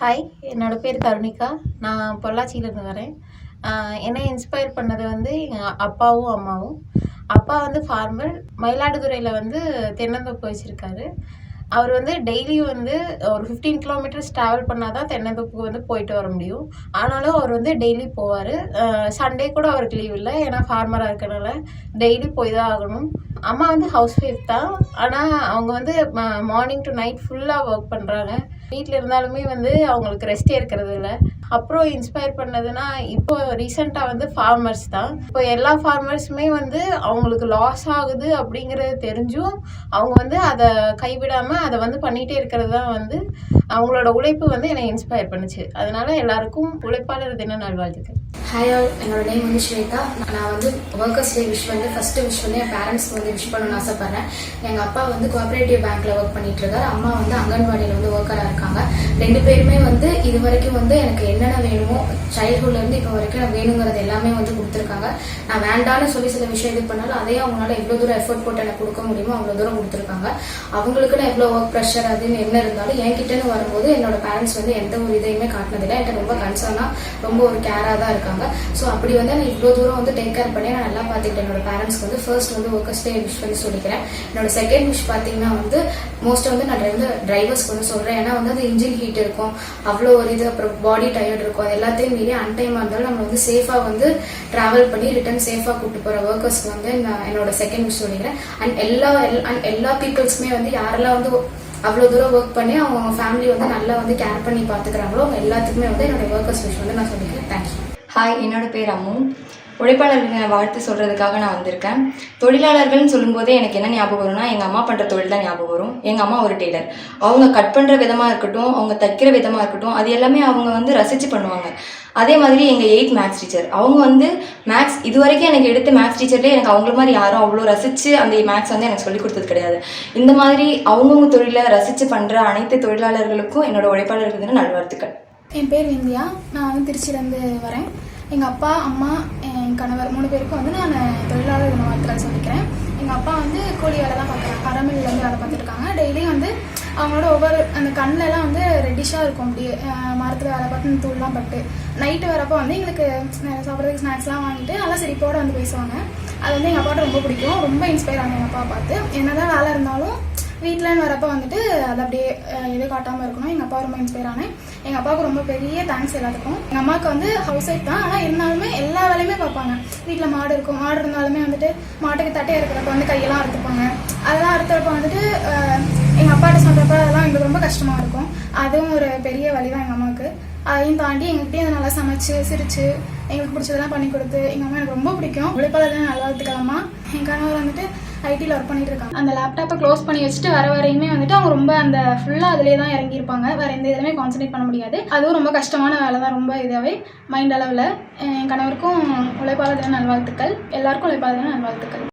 Hi என்னோட பேர் கருணிகா நான் பொள்ளாச்சியிலேருந்து வரேன். என்னை இன்ஸ்பயர் பண்ணது வந்து எங்கள் அப்பாவும் அம்மாவும். அப்பா வந்து ஃபார்மர் மயிலாடுதுறையில் வந்து தென்னந்தோப்பு வச்சுருக்காரு. அவர் வந்து டெய்லியும் வந்து ஒரு ஃபிஃப்டீன் கிலோமீட்டர்ஸ் ட்ராவல் பண்ணால் தான் தென்னந்தோப்புக்கு வந்து போயிட்டு வர முடியும். ஆனாலும் அவர் வந்து டெய்லி போவார். சண்டே கூட அவருக்கு லீவ் இல்லை. ஏன்னா ஃபார்மராக இருக்கனால டெய்லி போய் தான் ஆகணும். அம்மா வந்து ஹவுஸ் ஒய்ஃப் தான். ஆனால் அவங்க வந்து மார்னிங் டு நைட் ஃபுல்லாக ஒர்க் பண்ணுறாங்க வீட்டில் இருந்தாலுமே வந்து அவங்களுக்கு ரெஸ்டே இருக்கிறது இல்லை. அப்புறம் இன்ஸ்பயர் பண்ணதுன்னா இப்போ ரீசெண்டாக வந்து ஃபார்மர்ஸ் தான். இப்போ எல்லா ஃபார்மர்ஸுமே வந்து அவங்களுக்கு லாஸ் ஆகுது அப்படிங்கிறது தெரிஞ்சும் அவங்க வந்து அதை கைவிடாமல் அதை வந்து பண்ணிகிட்டே இருக்கிறது தான் வந்து அவங்களோட உழைப்பு வந்து என்னை இன்ஸ்பயர் பண்ணுச்சு. அதனால எல்லாருக்கும் உழைப்பாளர் தின நல்வாழ்த்துக்கள். ஹாய் ஆல் என்னோட நேம் வந்து ஸ்வேதா. நான் வந்து ஒர்க்கர்ஸ் டே விஷ் வந்து ஃபர்ஸ்ட் விஷ் வந்து என் பேரண்ட்ஸ்க்கு வந்து விஷ் பண்ணணும்னு ஆசைப்பட்றேன். எங்கள் அப்பா வந்து கோஆப்ரேட்டிவ் பேங்க்ல ஒர்க் பண்ணிட்டு இருக்காரு. அம்மா வந்து அங்கன்வாடியில் வந்து ஒர்க்கராக இருக்காங்க. ரெண்டு பேருமே வந்து இது வரைக்கும் வந்து எனக்கு என்னென்ன வேணுமோ சைல்ட்ஹுட்ல இருந்து இப்போ வரைக்கும் எனக்கு வேணுங்கிறது எல்லாமே வந்து கொடுத்துருக்காங்க. நான் வேண்டாம்னு சொல்லி சில விஷயம் இது பண்ணாலும் அதையும் அவங்களால எவ்வளோ தூரம் எஃபோர்ட் போட்டு எனக்கு கொடுக்க முடியுமோ அவ்வளோ தூரம் கொடுத்துருக்காங்க. அவங்களுக்குன்னு எவ்வளோ ஒர்க் ப்ரெஷர் அதுன்னு என்ன இருந்தாலும் என்கிட்டன்னு வரும்போது என்னோட பேரண்ட்ஸ் வந்து எந்த ஒரு இதையுமே காட்டினதில்லை. என்கிட்ட ரொம்ப கன்சர்னாக ரொம்ப ஒரு கேராக தான் இருக்காங்க. ஸோ அப்படி வந்து நான் இவ்வளோ தூரம் வந்து டேக் கேர் பண்ணி நான் நல்லா பார்த்துக்கிட்டேன். என்னோட பேரண்ட்ஸ்க்கு வந்து ஃபர்ஸ்ட் வந்து ஒர்க்கர்ஸ் டே விஷ் வந்து சொல்லிக்கிறேன். என்னோட செகண்ட் விஷ் பார்த்தீங்கன்னா வந்து மோஸ்ட்டாக வந்து நான் வந்து டிரைவர்ஸ்க்கு வந்து சொல்கிறேன் ஏன்னா வந்து அது இன்ஜின் ஹீட் இருக்கும். அவ்வளோ ஒரு இது அப்புறம் பாடி டயர்ட் இருக்கும். அது எல்லாத்தையும் மீறி அன்டைமாக இருந்தாலும் நம்ம வந்து சேஃபாக வந்து ட்ராவல் பண்ணி ரிட்டர்ன் சேஃபாக கூட்டு போகிற ஒர்க்கர்ஸ்க்கு வந்து நான் என்னோட செகண்ட் விஷயம் சொல்லிக்கிறேன். அண்ட் எல்லா அண்ட் எல்லா பீப்புள்ஸுமே வந்து யாரெல்லாம் வந்து அவ்வளோ தூரம் ஒர்க் பண்ணி அவங்க ஃபேமிலி வந்து நல்லா வந்து கேர் பண்ணி பார்த்துக்கிறாங்களோ அவங்க எல்லாத்துக்குமே வந்து என்னோட ஒர்க்கர்ஸ் விஷயம் வந்து நான் சொல்லிக்கிறேன். தேங்க்யூ ஹாய் என்னோட பேர் அம்மு. உழைப்பாளர்களுக்கு வாழ்த்து சொல்கிறதுக்காக நான் வந்திருக்கேன். தொழிலாளர்கள்னு சொல்லும்போதே எனக்கு என்ன ஞாபகம் வரும்னா எங்கள் அம்மா பண்ணுற தொழில் தான் ஞாபகம் வரும். எங்கள் அம்மா ஒரு டெய்லர். அவங்க கட் பண்ணுற விதமாக இருக்கட்டும் அவங்க தைக்கிற விதமாக இருக்கட்டும் அது எல்லாமே அவங்க வந்து ரசித்து பண்ணுவாங்க. அதே மாதிரி எங்கள் எயித் மேக்ஸ் டீச்சர் அவங்க வந்து மேக்ஸ் இது வரைக்கும் எனக்கு எடுத்த மேக்ஸ் டீச்சர்லேயே எனக்கு அவங்கள மாதிரி யாரும் அவ்வளோ ரசித்து அந்த மேக்ஸ் வந்து எனக்கு சொல்லிக் கொடுத்தது கிடையாது. இந்த மாதிரி அவங்கவுங்க தொழிலை ரசித்து பண்ணுற அனைத்து தொழிலாளர்களுக்கும் என்னோட உழைப்பாளர்களுக்கு நல்வாழ்த்துக்கள். என் பேர் இந்தியா நான் வந்து திருச்சியிலேருந்து வரேன். எங்கள் அப்பா அம்மா என் கணவர் மூணு பேருக்கும் வந்து நான் தொழிலாளர் தின சொல்லிக்கிறேன் எங்கள் அப்பா வந்து கூலி வேலை தான் பார்க்குறாங்க கரமில்ல வந்து வேலை பார்த்துருக்காங்க டெய்லியும் வந்து அவங்களோட ஒவ்வொரு அந்த கண்ணுல வந்து ரெட்டிஷாக இருக்கும் அப்படியே மரத்தில் வேலை பார்த்து இந்த தூள்லாம் பட்டு. நைட்டு வரப்போ வந்து எங்களுக்கு சாப்பிட்றதுக்கு ஸ்நாக்ஸ்லாம் வாங்கிட்டு நல்லா சிரிப்போடு வந்து பேசுவாங்க. அது வந்து எங்கள் அப்பாட்ட ரொம்ப பிடிக்கும். ரொம்ப இன்ஸ்பயர் ஆகும் எங்கள் அப்பா பார்த்து. என்னதான் வேலை இருந்தாலும் வீட்டிலன்னு வரப்போ வந்துட்டு அது அப்படியே எது காட்டாமல் இருக்கணும். எங்கள் அப்பா ரொம்ப இன்ஸ்பயர் ஆனேன் எங்கள் அப்பாவுக்கு ரொம்ப பெரிய தேங்க்ஸ் எல்லாத்துக்கும். எங்கள் அம்மாவுக்கு வந்து ஹவுஸ் ஒய்ஃப் தான். ஆனால் இருந்தாலுமே எல்லா வேலையுமே பார்ப்பாங்க. வீட்டில் மாடு இருக்கும். மாடு இருந்தாலுமே வந்துட்டு மாட்டுக்கு தட்டை இருக்கிறப்ப வந்து கையெல்லாம் அறுத்துப்பாங்க. அதெல்லாம் அறுத்துறப்ப வந்துட்டு எங்கள் அப்பாட்ட சொல்கிறப்ப அதெல்லாம் எங்களுக்கு ரொம்ப கஷ்டமாக இருக்கும். அதுவும் ஒரு பெரிய வழி தான் எங்கள் அம்மாவுக்கு. அதையும் தாண்டி எங்ககிட்டயும் அதை நல்லா சமைச்சு சிரிச்சு எங்களுக்கு பிடிச்சதெல்லாம் பண்ணி கொடுத்து எங்கள் அம்மா எனக்கு ரொம்ப பிடிக்கும். உழைப்பாளர் நல்லா வளர்த்துக்கலாமா என் கணவர் வந்துட்டு ஐடியில் ஒர்க் பண்ணிட்டு இருக்காங்க. அந்த லேப்டாப்பை க்ளோஸ் பண்ணி வச்சுட்டு வர வரையுமே வந்துட்டு அவங்க ரொம்ப அந்த ஃபுல்லாக அதிலே தான் இறங்கியிருப்பாங்க. வேற எந்த இதுலையுமே கான்சன்ட்ரேட் பண்ண முடியாது. அதுவும் ரொம்ப கஷ்டமான வேலை தான் ரொம்ப இதாகவே மைண்ட் அளவில். என் கணவருக்கும் உழைப்பாளர் தின நல்வாழ்த்துக்கள். எல்லாருக்கும் உழைப்பாளர் தின நல்வாழ்த்துக்கள்.